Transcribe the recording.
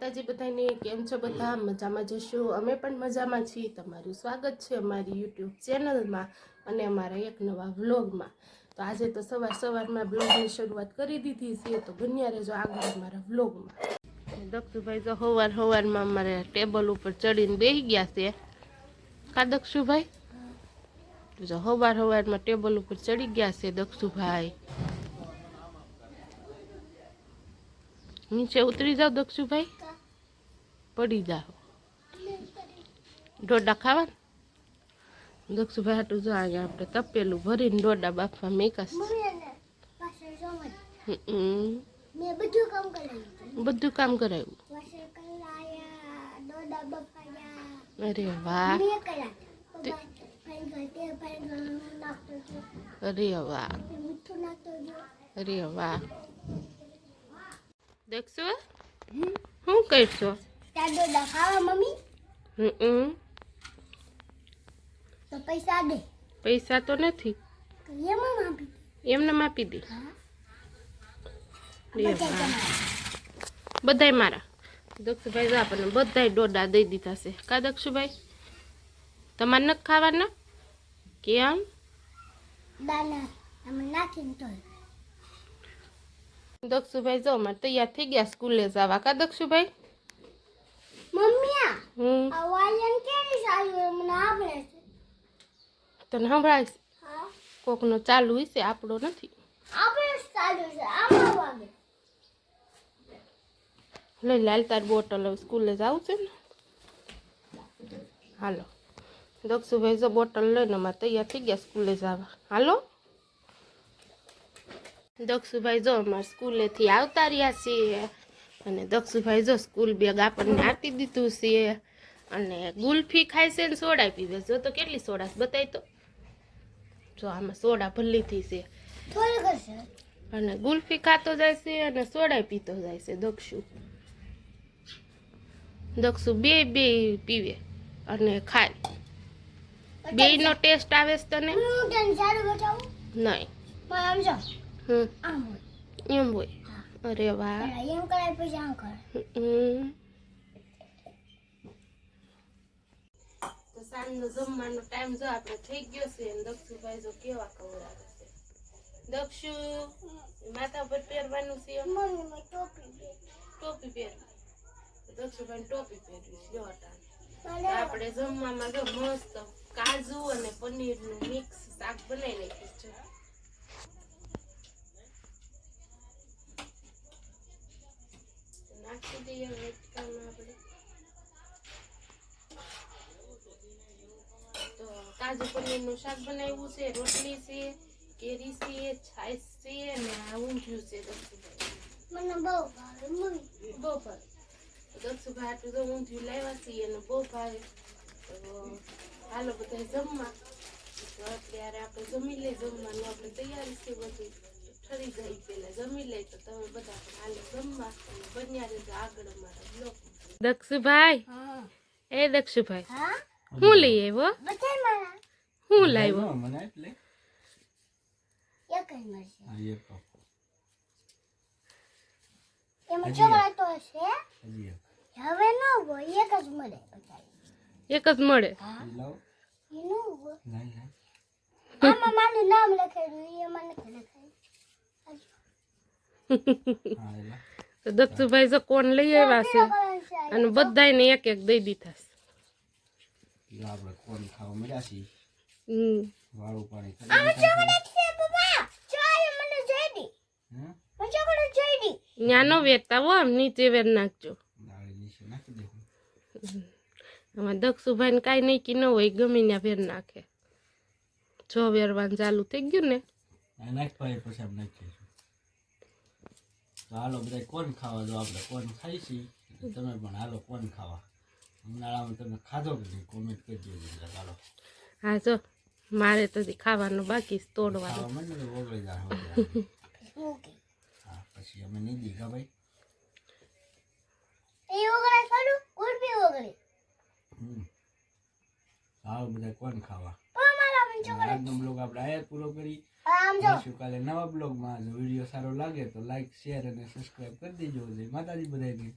માતાજી બધાને કેમ છો? બધા મજામાં જશો? અમે પણ મજામાં છીએ. તમારું સ્વાગત છે અમારી યુટ્યુબ ચેનલમાં અને અમારા એક નવા વ્લોગમાં. તો આજે તો સવાર સવારમાં બ્લોગની શરૂઆત કરી દીધી છે. તો બન્યા રહેજો આગળ અમારા વ્લોગમાં. દક્ષુભાઈ તો સવાર સવારમાં અમારે ટેબલ ઉપર ચડીને બેસી ગયા છે. કા દક્ષુભાઈ? જો સવાર સવારમાં ટેબલ ઉપર ચડી ગયા છે દક્ષુભાઈ. નીચે ઉતરી જાઓ દક્ષુભાઈ. પડી જાઓ ડોડા ખાવા દક્ષુભાઈ હાટું જો આગળ આપણે તપેલું ભરીને ડોડા બાફવા મેકાશ. મેં બધું કામ કરાયું અરે વાહ. અરે વાહ. અરે વાહ. દક્ષુ શું કરશો? ત્યાં દોડા મમ્મી? હમ તો પૈસા દે. પૈસા તો નથી. એમ માપી એમને માપી દે. બધાય મારા. દક્ષુભાઈ જો આપણને બધાય ડોડા દઈ દીધા છે. કા દક્ષુભાઈ? તમારે નથી ખાવાના? કેમ? દક્ષુભાઈ જો અમારે તૈયાર થઈ ગયા સ્કૂલે જવા. કા દક્ષુભાઈ? મમ્મી આ હમ આ વાયન કેવી સારી મને આવડે છે તને સંભળાય છે? હા કોકનો ચાલુ હશે આપણો નથી આપણે સારું છે આમાં વાગે લઈ લાલ તાર બોટલ હવે સ્કૂલે જવું છે ને હાલો દક્ષુભાઈ જો બોટલ લઈને અમારે તૈયાર થઈ ગયા સ્કૂલે જવા હાલો દક્ષુભાઈ જો અમારે સ્કૂલેથી આવતા રહ્યા છીએ અને દક્ષુભાઈ જો સ્કૂલ બેગ આપણને આપી દીધું છે અને ગુલ્ફી ખાય છે ને સોડા પીવે જો તો કેટલી સોડા બતાવી તો. જો આમાં સોડા ભલ્લીથી છે. અને ગુલ્ફી ખાતો જાય છે અને સોડા પીતો જાય છે દક્ષુ. દક્ષુ બે બે પીવે અને ખાય. બેયનો ટેસ્ટ આવે છે તને? નહીં. એમ હોય. અરે વાહ. એમ કરાય પછી આમ કર. તો સાંજનો જમવાનો ટાઈમ જો આપણે થઈ ગયો છે અને દક્ષુભાઈ જો કેવા ખવડાવે છે. દક્ષુ માથા પર પહેરવાનું છે? ટોપી પહેર. દક્ષુભાઈ ટોપી પહેરવી જો અટાણે. તો આપણે જમવામાં જો મસ્ત કાજુ અને પનીરનું મિક્સ શાક બનાવી નાખ્યું છે. નાખી દઈએ વેચકામાં આપણે તો કાજુ પનીરનું શાક બનાવ્યું છે રોટલી છે કેરી છે છાશ છે અને આ ઊંધિયું છે મને બહુ ભાવે મમ્મી બહુ ભાવે. દક્ષુભાઈ આટલું તો ઊંધિયું લાવ્યા છીએ અને બહુ ભાવે. તો હાલો બધા જમવા. તો અત્યારે આપણે જમી લઈ જમવાનું આપણે તૈયારી છે બધું. ઠરી ગઈ પેલા જમી લઈ તો તમે બધા પણ હાલો જમવા બન્યા રહેજો આગળ અમારા બ્લોક દક્ષુભાઈ એ દક્ષુભાઈ હું લઈ આવ્યો? હું લાવ્યો એક જ મળશે. હા એક કપ. એમાં ચોકલેટ તો હશે હવે ન હોય એક જ મળે એક જ મળે. હા? ઈ લાવો. એ ન હોય. લાઈ લાઈ. આમાં મારું નામ લખેલું એ એલા તો દક્ષુભાઈ જો કોણ લઈ આવ્યા છે છે અને બધાને એક એક દઈ દીધા છે. આપણે કોણ ખાવા મળ્યા હમ. વાળું પાણી કરી આમાં ચોકલેટ છે પપ્પા. ચાલ મને જોઈ દી. હે? મને ચોકલેટ જોઈ દી. ત્યાં ન વેરતા હો આમ નીચે વેર નાખજો. નાખી દક્ષુભાઈને કાંઈ નહીં કે ન હોય ગમે ત્યાં વેર નાખે. જો વેરવાનું ચાલુ થઈ ગયું ને. નાખ પછી આમ હાલો બધા કોણ ખાવા? જો આપણે કોણ ખાઈ છીએ તમે પણ હાલો કોણ ખાવા? ઉનાળામાં તમે ખાધો કે નહીં? કોમેન્ટ કરી દેજો હાલો. હા જો મારે તો ખાવાનું બાકી તોડવાનું. તો ઓગળી જાય ઓકે હા પછી અમે નહીં દીધા ભાઈ. એ ઓગળે કરું ઉર્બી ઓગળે. હમ. હાલો બધા કોણ ખાવા? પણ મારા મને ચોકલેટ આજનો બ્લોગ આપણે આયા પૂરો કરી આમ જો કાલે નવા બ્લોગમાં જો વીડિયો સારો લાગે તો લાઈક શેર અને સબસ્ક્રાઇબ કરી દેજો. જય માતાજી બધાને